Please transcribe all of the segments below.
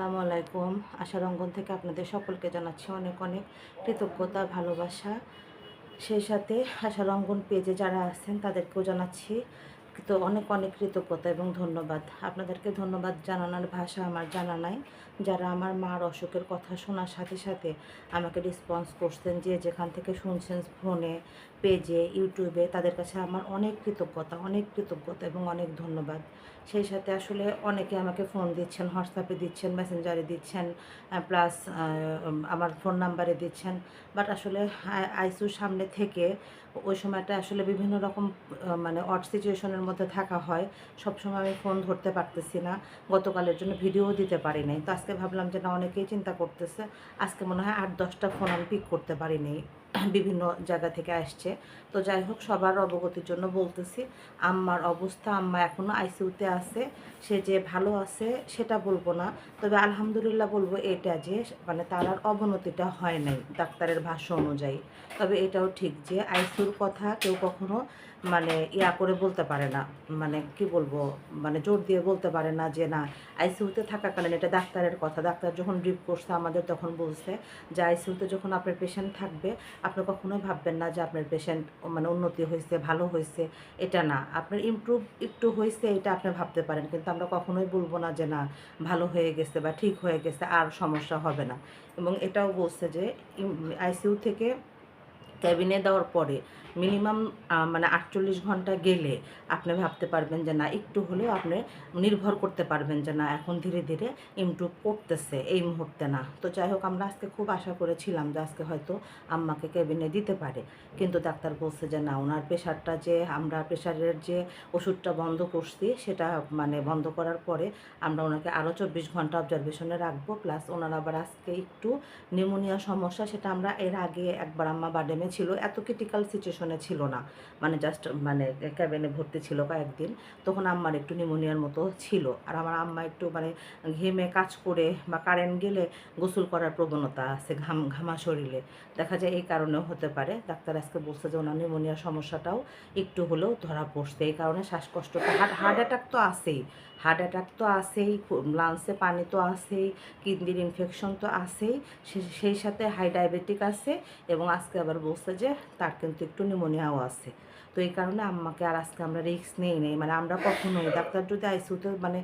আসসালামু আলাইকুম। আশার অঙ্গন থেকে আপনাদের সকলকে জানাচ্ছি অনেক অনেক কৃতজ্ঞতা, ভালোবাসা। সেই সাথে আশার অঙ্গন পেজে যারা আছেন, তাদেরকেও জানাচ্ছি তো অনেক অনেক কৃতজ্ঞতা এবং ধন্যবাদ। আপনাদেরকে ধন্যবাদ জানানোর ভাষা আমার জানা নাই। যারা আমার মার অসুখের কথা শোনার সাথে সাথে আমাকে রেসপন্স করছেন, যে যেখান থেকে শুনছেন ফোনে, পেজে, ইউটিউবে, তাদের কাছে আমার অনেক কৃতজ্ঞতা অনেক কৃতজ্ঞতা এবং অনেক ধন্যবাদ। সেই সাথে আসলে অনেকে আমাকে ফোন দিচ্ছেন হোয়াটসঅ্যাপে দিচ্ছেন মেসেঞ্জারে দিচ্ছেন প্লাস আমার ফোন নাম্বারে দিচ্ছেন। বাট আসলে আইসিউর সামনে থেকে ওই সময়টা আসলে বিভিন্ন রকম মানে অড সিচুয়েশনের মধ্যে থাকা হয়। সবসময় আমি ফোন ধরতে পারতেছি না। গতকালের জন্য ভিডিও দিতে পারি নাই। তো আজকে ভাবলাম যে না, অনেকেই চিন্তা করতেছে, আজকে মনে হয় আট, দশটা ফোন আমি পিক করতে পারিনি বিভিন্ন জায়গা থেকে আসছে। তো যাই হোক, সবার অবগতির জন্য বলতেছি, আম্মার অবস্থা, আম্মা এখনও আইসিউতে আছে, সে যে ভালো আছে সেটা বলব না। তবে আলহামদুলিল্লাহ বলব এটা যে মানে তার আর অবনতিটা হয় নাই ডাক্তারের ভাষ্য অনুযায়ী। তবে এটাও ঠিক যে, আইসিউর কথা কেউ কখনো মানে ইয়া করে বলতে পারে না মানে কি বলব মানে জোর দিয়ে বলতে পারে না যে না আইসিউতে থাকাকালীন এটা ডাক্তারের কথা, ডাক্তার যখন ড্রিপ করছে আমাদের তখন বলছে যে আইসিউতে যখন আপনার পেশেন্ট থাকবে, আপনি কখনোই ভাববেন না যে আপনার পেশেন্ট মানে উন্নতি হয়েছে, ভালো হয়েছে, এটা না। আপনার ইমপ্রুভ একটু হয়েছে, এটা আপনি ভাবতে পারেন, কিন্তু আমরা কখনোই বলব না যে না, ভালো হয়ে গেছে বা ঠিক হয়ে গেছে, আর সমস্যা হবে না। এবং এটাও বলছে যে আইসিইউ থেকে ক্যাবিনে দেওয়ার পরে মিনিমাম মানে আটচল্লিশ ঘণ্টা গেলে আপনি ভাবতে পারবেন যে না, একটু হলেও আপনি নির্ভর করতে পারবেন যে না, এখন ধীরে ধীরে ইমপ্রুভ করতেছে এই মুহূর্তে না। তো যাই হোক, আমরা আজকে খুব আশা করেছিলাম যে আজকে হয়তো আম্মাকে ক্যাবিনে দিতে পারে। কিন্তু ডাক্তার বলছে যে না, ওনার প্রেশারটা যে, আমরা প্রেশারের যে ওষুধটা বন্ধ করছি, সেটা মানে বন্ধ করার পরে আমরা ওনাকে আরও চব্বিশ ঘণ্টা অবজারভেশনে রাখব। প্লাস ওনার আবার আজকে একটু নিউমোনিয়া সমস্যা, সেটা আমরা এর আগে একবার আম্মা বাডেমে ছিল, এত ক্রিটিক্যাল সিচুয়েশনে ছিল না। মানে জাস্ট মানে ক্যাবিনে ভর্তি ছিল কয়েকদিন, তখন আম্মার একটু নিউমোনিয়ার মতো ছিল। আর আমার আম্মা একটু মানে ঘেমে কাজ করে বা কারেন্ট গেলে গোসল করার প্রবণতা আছে ঘাম, ঘামা শরীরে। দেখা যায় এই কারণেও হতে পারে। ডাক্তার আজকে বলছে যে ওনার নিউমোনিয়ার সমস্যাটাও একটু হলেও ধরা পড়ছে। এই কারণে শ্বাসকষ্টটা হার্ট হার্ট অ্যাটাক তো আছেই। হার্ট অ্যাটাক তো আসেই লাংসে পানি তো আসেই কিডনির ইনফেকশন তো আসেই সেই সাথে হাই ডায়াবেটিক আছে এবং আজকে আবার বলছে যে তার কিন্তু একটু নিউমোনিয়াও আছে। তো এই কারণে আম্মাকে আর আজকে আমরা রিস্ক নেই নেই। মানে আমরা কখনোই ডাক্তার যদি আইসিউতে মানে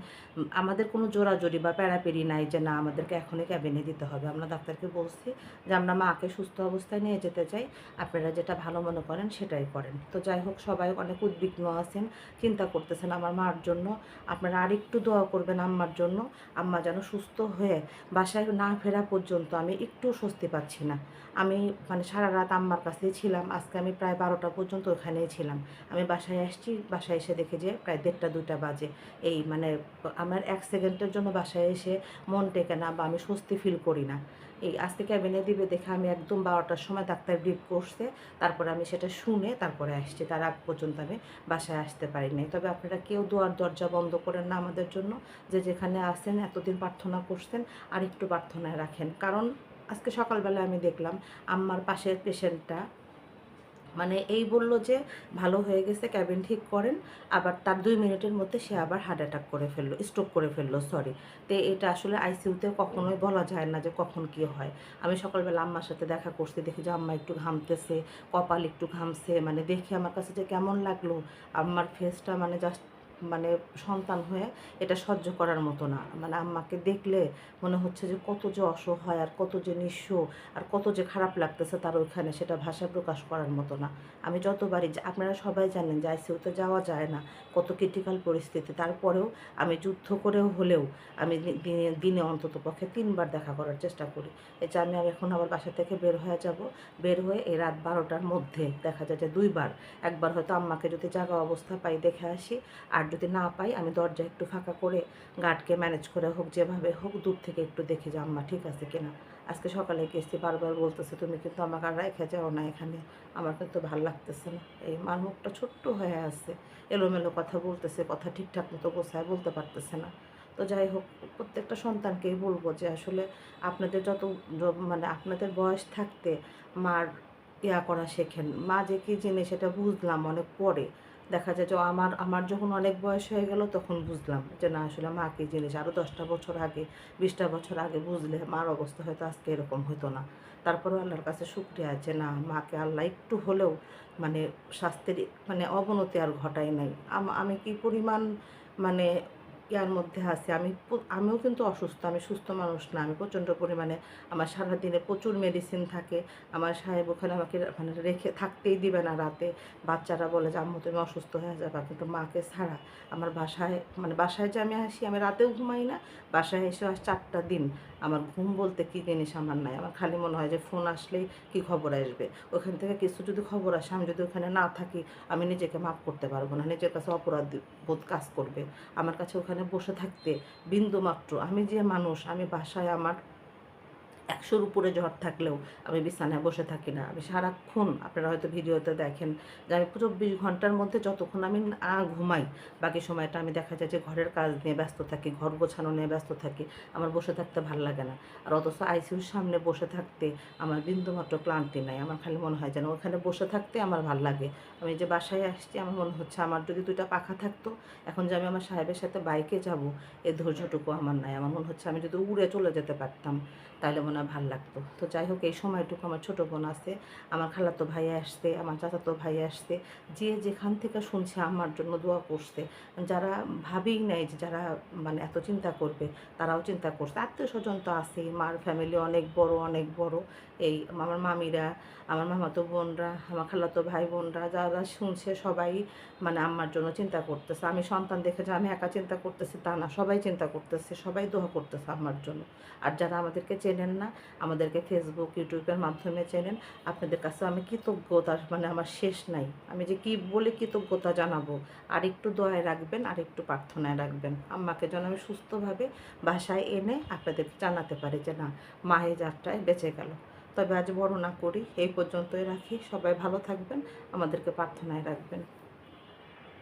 আমাদের কোনো জোরাজোরি বা প্যারাপেরি নাই যে না, আমাদেরকে এখনই ক্যাবিনে দিতে হবে। আমরা ডাক্তারকে বলছি যে আমরা মাকে সুস্থ অবস্থায় নিয়ে যেতে চাই। আপনারা যেটা ভালো মনে করেন সেটাই করেন। তো যাই হোক, সবাই অনেক উদ্বিগ্ন আছেন, চিন্তা করতেছেন আমার মার জন্য। আপনারা আরেকটু দোয়া করবেন আম্মার জন্য। আম্মা যেন সুস্থ হয়ে বাসায় না ফেরা পর্যন্ত আমি একটু স্বস্তি পাচ্ছি না। আমি মানে সারা রাত আম্মার কাছেই ছিলাম। আজকে আমি প্রায় বারোটা পর্যন্ত ওখানেই ছিলাম। আমি বাসায় আসছি, বাসায় এসে দেখে যে প্রায় দেড়টা, দুইটা বাজে। এই মানে আমার এক সেকেন্ডের জন্য বাসায় এসে মন টেকে না বা আমি স্বস্তি ফিল করি না। এই আজকে ক্যাবিনে দিবে দেখে আমি একদম বারোটার সময় ডাক্তার ব্রিফ করছে। তারপরে আমি সেটা শুনে তারপরে আসছি। তার আগ পর্যন্ত আমি বাসায় আসতে পারি নাই। তবে আপনারা কেউ দুয়ার, দরজা বন্ধ করেন না আমাদের জন্য। যে যেখানে আসেন এতদিন প্রার্থনা করছেন আর একটু প্রার্থনায় রাখেন। কারণ আজকে সকালবেলা আমি দেখলাম, আম্মার পাশের পেশেন্টটা মানে এই বলল যে, ভালো হয়ে গেছে ক্যাবিন ঠিক করেন। আবার তার দুই মিনিটের মধ্যে সে আবার হার্ট অ্যাটাক করে ফেলল স্ট্রোক করে ফেলল সরি তো এটা আসলে আইসিউতে কখনোই বলা যায় না যে কখন কি হয়। আমি সকালবেলা আম্মার সাথে দেখা করছি, দেখি যে আম্মা একটু ঘামতেছে, কপাল একটু ঘামছে মানে দেখে আমার কাছে যে কেমন লাগল। আম্মার ফেসটা মানে জাস্ট মানে সন্তান হয়ে এটা সহ্য করার মতো না। মানে আম্মাকে দেখলে মনে হচ্ছে যে কত যে অসহায় আর কত যে নিঃস্ব আর কত যে খারাপ লাগতেছে তার ওইখানে সেটা ভাষা প্রকাশ করার মতো না। আমি যতবারই আপনারা সবাই জানেন যে আইসিউতে যাওয়া যায় না। কত ক্রিটিক্যাল পরিস্থিতি। তারপরেও আমি যুদ্ধ করেও হলেও আমি দিনে অন্তত পক্ষে তিনবার দেখা করার চেষ্টা করি। এই যে আমি এখন আবার বাসা থেকে বের হয়ে যাব। বের হয়ে এই রাত বারোটার মধ্যে দেখা যায় যে দুইবার। একবার হয়তো আম্মাকে যদি জাগা অবস্থা পাই দেখে আসি, আর যদি না পাই, আমি দরজা একটু ফাঁকা করে গার্ডকে ম্যানেজ করে হোক, যেভাবে হোক, দূর থেকে একটু দেখে যে আম্মা, ঠিক আছে কিনা? আজকে সকালে গেছি, বারবার বলতেছে, তুমি কিন্তু আমাকে আর রেখে যাও না এখানে। আমার কিন্তু ভালো লাগতেছে না। এই মার মুখটা ছোট্ট হয়ে আছে। এলোমেলো কথা বলতেছে, কথা ঠিকঠাক মতো গোছায় বলতে পারতেছে না। তো যাই হোক, প্রত্যেকটা সন্তানকেই বলব যে আসলে আপনাদের যত মানে আপনাদের বয়স থাকতে মার ইয়া করা শেখেন। মা যে কী জিনিস সেটা বুঝলাম অনেক পরে। দেখা যায় যে আমার আমার যখন অনেক বয়স হয়ে গেল তখন বুঝলাম যে না, আসলে মা জিনিস? আরও দশটা বছর আগে, বিশটা বছর আগে বুঝলে মার অবস্থা হয়তো আজকে এরকম হতো না। তারপরেও আল্লাহর কাছে শুক্রিয়া আছে না, মাকে আল্লাহ একটু হলেও মানে স্বাস্থ্যের মানে অবনতি আর ঘটায় নাই। আমি কি পরিমাণ মানে ইয়ার মধ্যে আছি। আমি আমিও কিন্তু অসুস্থ, আমি সুস্থ মানুষ না, আমি প্রচণ্ড পরিমাণে আমার সারাদিনে প্রচুর মেডিসিন থাকে। আমার সাহেব ওখানে আমাকে মানে রেখে থাকতেই দিবে না রাতে। বাচ্চারা বলে যে, আম্মু, তুমি অসুস্থ হয়ে যাবা। কিন্তু মাকে ছাড়া আমার বাসায় মানে বাসায় যে আমি আসি, আমি রাতেও ঘুমাই না। বাসায় এসে আস চারটা দিন আমার ঘুম বলতে কী জিনিস আমার নাই। আমার খালি মনে হয় যে, ফোন আসলেই কি খবর আসবে? ওখান থেকে কিছু যদি খবর আসে, আমি যদি ওখানে না থাকি, আমি নিজেকে মাফ করতে পারব না। নিজের কাছে অপরাধ বোধ কাজ করবে। আমার কাছে ওখানে বসে থাকতে বিন্দু মাত্র আমি যে মানুষ আমি বাসায় আমার একশোর উপরে জ্বর থাকলেও আমি বিছানায় বসে থাকি না। আমি সারাক্ষণ আপনারা হয়তো ভিডিওতে দেখেন যে আমি চব্বিশ ঘণ্টার মধ্যে যতক্ষণ আমি না ঘুমাই, বাকি সময়টা আমি দেখা যায় যে ঘরের কাজ নিয়ে ব্যস্ত থাকি, ঘর গোছানো নিয়ে ব্যস্ত থাকি, আমার বসে থাকতে ভালো লাগে না। আর অথচ আইসিউর সামনে বসে থাকতে আমার বিন্দুমাত্র ক্লান্তি নাই। আমার খালি মনে হয় যেন ওখানে বসে থাকতে আমার ভালো লাগে। আমি যে বাসায় আসছি, আমার মনে হচ্ছে আমার যদি দুইটা পাখা থাকতো, এখন যে আমি আমার সাহেবের সাথে বাইকে যাব, এ ধৈর্যটুকু আমার নাই। আমার মনে হচ্ছে আমি যদি উড়ে চলে যেতে পারতাম, তাহলে মনে হয় ভালো লাগতো। তো যাই হোক এই সময়টুকু আমার ছোটো বোন আছে, আমার খালাতো ভাই আসছে, আমার চাচাতো ভাই আসছে, যে যেখান থেকে শুনছে আমার জন্য দোয়া করছে। যারা ভাবেই নাই যে যারা মানে এত চিন্তা করবে, তারাও চিন্তা করছে। আত্মীয় স্বজন তো আছেই, মার ফ্যামিলি অনেক বড় অনেক বড়। এই আমার মামিরা, আমার মামাতো বোনরা, আমার খালাতো ভাই বোনরা, যারা শুনছে সবাই মানে আমার জন্য চিন্তা করতেছে। আমি সন্তান দেখে যে আমি একা চিন্তা করতেছি, তা না, সবাই চিন্তা করতেছে, সবাই দোয়া করতেছে আমার জন্য। আর যারা আমাদেরকে চেনেন না আমাদেরকে ফেসবুক ইউটিউবের মাধ্যমে চেনেন। আপনাদের কাছে আমি কৃতজ্ঞতার মানে আমার শেষ নাই। আমি যে কি বলে কৃতজ্ঞতা জানাব? আর একটু দয়ায় রাখবেন, আর একটু প্রার্থনায় রাখবেন। আম্মাকে যেন আমি সুস্থভাবে বাসায় এনে আপনাদেরকে জানাতে পারি যে, না মায়ে যাত্রায় বেঁচে গেল। তবে আজ বড় না করি, এই পর্যন্তই রাখি। সবাই ভালো থাকবেন, আমাদেরকে প্রার্থনায় রাখবেন।